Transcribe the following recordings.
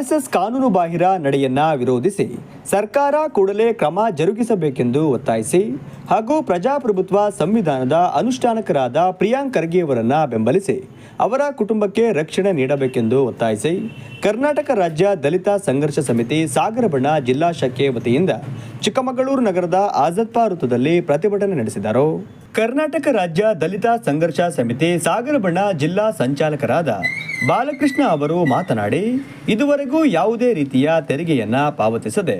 RSS ಕಾನೂನು ಬಾಹಿರ ನಡೆಯನ್ನ ವಿರೋಧಿಸಿ ಸರ್ಕಾರ ಕೂಡಲೇ ಕ್ರಮ ಜರುಗಿಸಬೇಕೆಂದು ಒತ್ತಾಯಿಸಿ ಹಾಗೂ ಪ್ರಜಾಪ್ರಭುತ್ವ ಸಂವಿಧಾನದ ಅನುಷ್ಠಾನಕರಾದ ಪ್ರಿಯಾಂಕ್ ಖರ್ಗೆಯವರನ್ನ ಬೆಂಬಲಿಸಿ ಅವರ ಕುಟುಂಬಕ್ಕೆ ರಕ್ಷಣೆ ನೀಡಬೇಕೆಂದು ಒತ್ತಾಯಿಸಿ ಕರ್ನಾಟಕ ರಾಜ್ಯ ದಲಿತ ಸಂಘರ್ಷ ಸಮಿತಿ ಸಾಗರಬಣ್ಣ ಜಿಲ್ಲಾ ಶಾಖೆ ವತಿಯಿಂದ ಚಿಕ್ಕಮಗಳೂರು ನಗರದ ಆಜದ್ಪಾ ವೃತ್ತದಲ್ಲಿ ಪ್ರತಿಭಟನೆ ನಡೆಸಿದರು. ಕರ್ನಾಟಕ ರಾಜ್ಯ ದಲಿತ ಸಂಘರ್ಷ ಸಮಿತಿ ಸಾಗರಬಣ್ಣ ಜಿಲ್ಲಾ ಸಂಚಾಲಕರಾದ ಬಾಲಕೃಷ್ಣ ಅವರು ಮಾತನಾಡಿ, ಇದುವರೆಗೂ ಯಾವುದೇ ರೀತಿಯ ತೆರಿಗೆಯನ್ನ ಪಾವತಿಸದೆ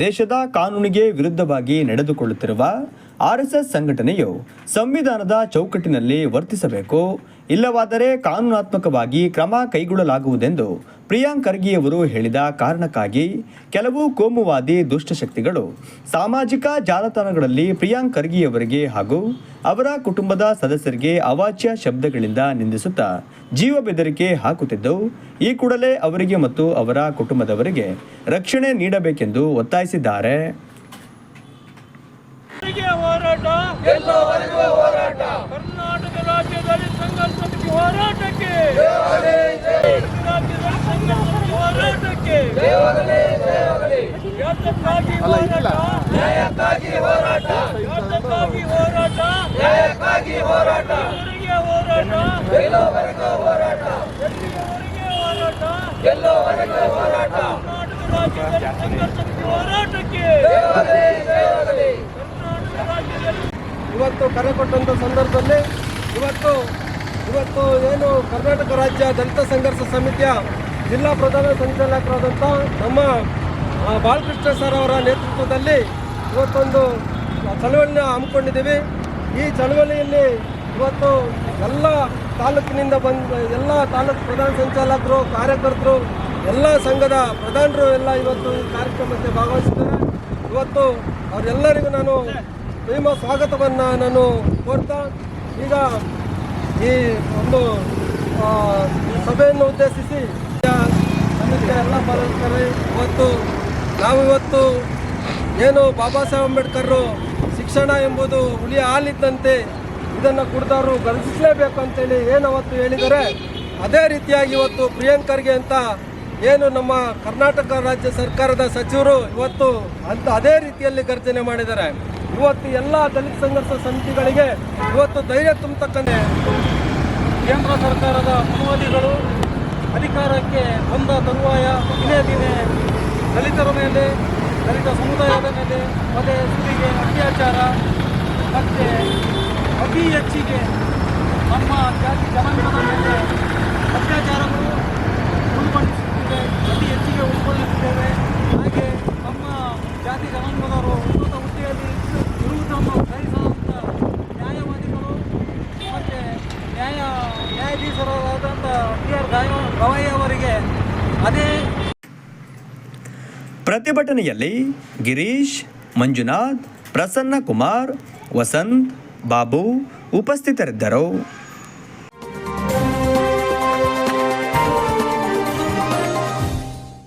ದೇಶದ ಕಾನೂನಿಗೆ ವಿರುದ್ಧವಾಗಿ ನಡೆದುಕೊಳ್ಳುತ್ತಿರುವ ಆರ್ಎಸ್ಎಸ್ ಸಂಘಟನೆಯು ಸಂವಿಧಾನದ ಚೌಕಟ್ಟಿನಲ್ಲಿ ವರ್ತಿಸಬೇಕು. ಇಲ್ಲವಾದರೆ ಕಾನೂನಾತ್ಮಕವಾಗಿ ಕ್ರಮ ಕೈಗೊಳ್ಳಲಾಗುವುದೆಂದು ಪ್ರಿಯಾಂಕ್ ಖರ್ಗೆಯವರು ಹೇಳಿದ ಕಾರಣಕ್ಕಾಗಿ ಕೆಲವು ಕೋಮುವಾದಿ ದುಷ್ಟಶಕ್ತಿಗಳು ಸಾಮಾಜಿಕ ಜಾಲತಾಣಗಳಲ್ಲಿ ಪ್ರಿಯಾಂಕ್ ಖರ್ಗೆಯವರಿಗೆ ಹಾಗೂ ಅವರ ಕುಟುಂಬದ ಸದಸ್ಯರಿಗೆ ಅವಾಚ್ಯ ಶಬ್ದಗಳಿಂದ ನಿಂದಿಸುತ್ತಾ ಜೀವ ಬೆದರಿಕೆ ಹಾಕುತ್ತಿದ್ದು, ಈ ಕೂಡಲೇ ಅವರಿಗೆ ಮತ್ತು ಅವರ ಕುಟುಂಬದವರಿಗೆ ರಕ್ಷಣೆ ನೀಡಬೇಕೆಂದು ಒತ್ತಾಯಿಸಿದ್ದಾರೆ. ಹೋರಾಟ. ಗೆಲ್ಲುವವರೆಗೂ ಹೋರಾಟ. ಕರ್ನಾಟಕ ರಾಜ್ಯದಲ್ಲಿ ಸಂಘರ್ಷ ಸಮಿತಿ ಹೋರಾಟಕ್ಕೆ ಕರ್ನಾಟಕ ರಾಜ್ಯದಲ್ಲಿ ಸಂಘರ್ಷ ಸಮಿತಿ ಹೋರಾಟಕ್ಕೆ ಯಾತಕ್ಕಾಗಿ ಹೋರಾಟ? ನ್ಯಾಯಕ್ಕಾಗಿ ಹೋರಾಟ. ಯಾತಕ್ಕಾಗಿ ಹೋರಾಟ? ನ್ಯಾಯಕ್ಕಾಗಿ ಹೋರಾಟ. ಇವರಿಗೆ ಹೋರಾಟ? ಗೆಲ್ಲುವವರೆಗೂ ಹೋರಾಟ. ಎಲ್ಲಿಯವರೆಗೆ ಹೋರಾಟ? ಹೋರಾಟ. ಕರ್ನಾಟಕ ರಾಜ್ಯದಲ್ಲಿ ಸಂಘರ್ಷ ಸಮಿತಿ ಹೋರಾಟಕ್ಕೆ ಕರೆ ಕೊಟ್ಟಂಥ ಸಂದರ್ಭದಲ್ಲಿ ಇವತ್ತು ಇವತ್ತು ಏನು ಕರ್ನಾಟಕ ರಾಜ್ಯ ದಲಿತ ಸಂಘರ್ಷ ಸಮಿತಿಯ ಜಿಲ್ಲಾ ಪ್ರಧಾನ ಸಂಚಾಲಕರಾದಂಥ ನಮ್ಮ ಬಾಲಕೃಷ್ಣ ಸರ್ ಅವರ ನೇತೃತ್ವದಲ್ಲಿ ಇವತ್ತೊಂದು ಚಳವಳಿನ ಹಮ್ಮಿಕೊಂಡಿದ್ದೀವಿ. ಈ ಚಳವಳಿಯಲ್ಲಿ ಇವತ್ತು ಎಲ್ಲ ತಾಲೂಕಿನಿಂದ ಬಂದ, ಎಲ್ಲ ತಾಲೂಕು ಪ್ರಧಾನ ಸಂಚಾಲಕರು, ಕಾರ್ಯಕರ್ತರು, ಎಲ್ಲ ಸಂಘದ ಪ್ರಧಾನರು ಎಲ್ಲ ಇವತ್ತು ಈ ಕಾರ್ಯಕ್ರಮಕ್ಕೆ ಭಾಗವಹಿಸಿದ್ದಾರೆ. ಇವತ್ತು ಅವರೆಲ್ಲರಿಗೂ ನಾನು ಪ್ರೇಮ ಸ್ವಾಗತವನ್ನು ನಾನು ಕೋರ್ತಾ, ಈಗ ಈ ಒಂದು ಸಭೆಯನ್ನು ಉದ್ದೇಶಿಸಿ ಸಮಿತಿಯ ಎಲ್ಲ ಪಾಲಕರೇ ಇವತ್ತು, ನಾವಿವತ್ತು ಏನು ಬಾಬಾ ಸಾಹೇಬ್ ಅಂಬೇಡ್ಕರ್ ಶಿಕ್ಷಣ ಎಂಬುದು ಹುಲಿ ಹಾಲಿದ್ದಂತೆ ಇದನ್ನು ಕುಡಿದವರು ಗರ್ಜಿಸಲೇಬೇಕು ಅಂತೇಳಿ ಏನು ಅವತ್ತು ಹೇಳಿದ್ದಾರೆ ಅದೇ ರೀತಿಯಾಗಿ ಇವತ್ತು ಪ್ರಿಯಾಂಕರ್ಗೆ ಅಂತ ಏನು ನಮ್ಮ ಕರ್ನಾಟಕ ರಾಜ್ಯ ಸರ್ಕಾರದ ಸಚಿವರು ಇವತ್ತು ಅಂತ ಅದೇ ರೀತಿಯಲ್ಲಿ ಗರ್ಜನೆ ಮಾಡಿದ್ದಾರೆ. ಇವತ್ತು ಎಲ್ಲ ದಲಿತ ಸಂಘರ್ಷ ಸಮಿತಿಗಳಿಗೆ ಇವತ್ತು ಧೈರ್ಯ ತುಂಬತಕ್ಕಂತೆ ಕೇಂದ್ರ ಸರ್ಕಾರದ ಅನುಮತಿಗಳು ಅಧಿಕಾರಕ್ಕೆ ಬಂದ ತರುವಾಯ ದಿನೇ ದಿನೇ ದಲಿತರ ಮೇಲೆ, ದಲಿತ ಸಮುದಾಯದ ಮೇಲೆ ಮತ್ತೆ ಸುಲಿಗೆ ಅತ್ಯಾಚಾರ ಮತ್ತು ಅತಿ ಹೆಚ್ಚಿಗೆ ನಮ್ಮ ಜಾತಿ ಜನಾಂಗದ ಮೇಲೆ ಅತ್ಯಾಚಾರಗಳು ಉಲ್ಬಣಿಸುತ್ತಿವೆ ಅತಿ ಹೆಚ್ಚಿಗೆ ಉಲ್ಬಣಿಸುತ್ತೇವೆ ಹಾಗೆ ನಮ್ಮ ಜಾತಿ ಜನಾಂಗದವರು ಉನ್ನತ ನ್ಯಾಯ ನ್ಯಾಯಾಧೀಶರಾದಂಥ ಟಿ ಅದೇ ಪ್ರತಿಭಟನೆಯಲ್ಲಿ ಗಿರೀಶ್ ಮಂಜುನಾಥ್ ಪ್ರಸನ್ನ ಕುಮಾರ್ ವಸಂತ್ ಬಾಬು ಉಪಸ್ಥಿತರಿದ್ದರು.